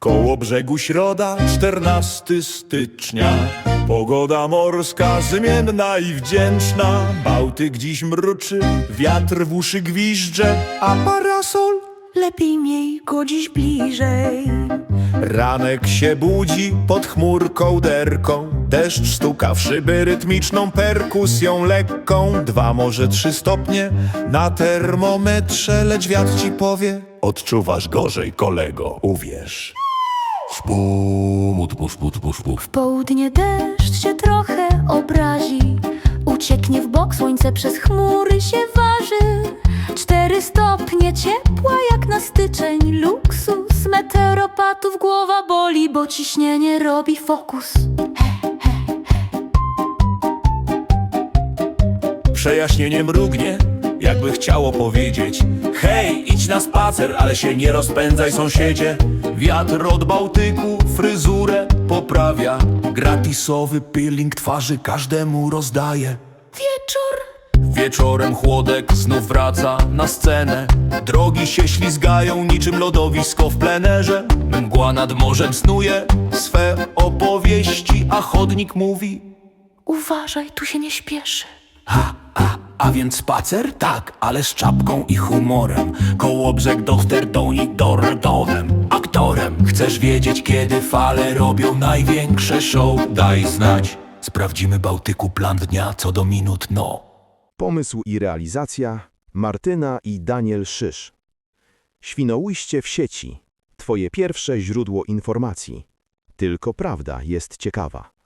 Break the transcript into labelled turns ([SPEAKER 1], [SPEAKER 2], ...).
[SPEAKER 1] Koło brzegu środa, 14 stycznia. Pogoda morska zmienna i wdzięczna. Bałtyk dziś mruczy, wiatr w uszy gwizdże, a parasol
[SPEAKER 2] Lepiej miej go dziś bliżej.
[SPEAKER 1] Ranek się budzi pod chmurką derką Deszcz stuka w szyby rytmiczną perkusją lekką Dwa, może trzy stopnie na termometrze Lecz wiatr ci powie Odczuwasz gorzej, kolego, uwierz
[SPEAKER 3] Szput.
[SPEAKER 2] W południe deszcz się trochę obrazi. Ucieknie w bok, słońce przez chmury się waży. Cztery stopnie ciepła jak na styczeń. Luksus meteoropatów głowa boli, bo ciśnienie robi fokus.
[SPEAKER 1] Przejaśnienie mrugnie, jakby chciało powiedzieć. Hej, idź na spacer, ale się nie rozpędzaj sąsiedzie. Wiatr od Bałtyku fryzurę poprawia. Gratisowy peeling twarzy każdemu rozdaje.
[SPEAKER 2] Wieczór.
[SPEAKER 1] Wieczorem chłodek znów wraca na scenę. Drogi się ślizgają niczym lodowisko w plenerze. Mgła nad morzem snuje swe opowieści A chodnik mówi
[SPEAKER 2] Uważaj, tu się nie śpieszy.
[SPEAKER 1] A więc spacer? Tak, ale z czapką i humorem Kołobrzeg, doktor, donik, dordowem Aktorem Chcesz wiedzieć, kiedy fale robią największe show? Daj znać Sprawdzimy Bałtyku plan dnia co do minut, no
[SPEAKER 4] Pomysł i realizacja Martyna i Daniel Szysz. Świnoujście w sieci. Twoje pierwsze źródło informacji. Tylko prawda jest ciekawa.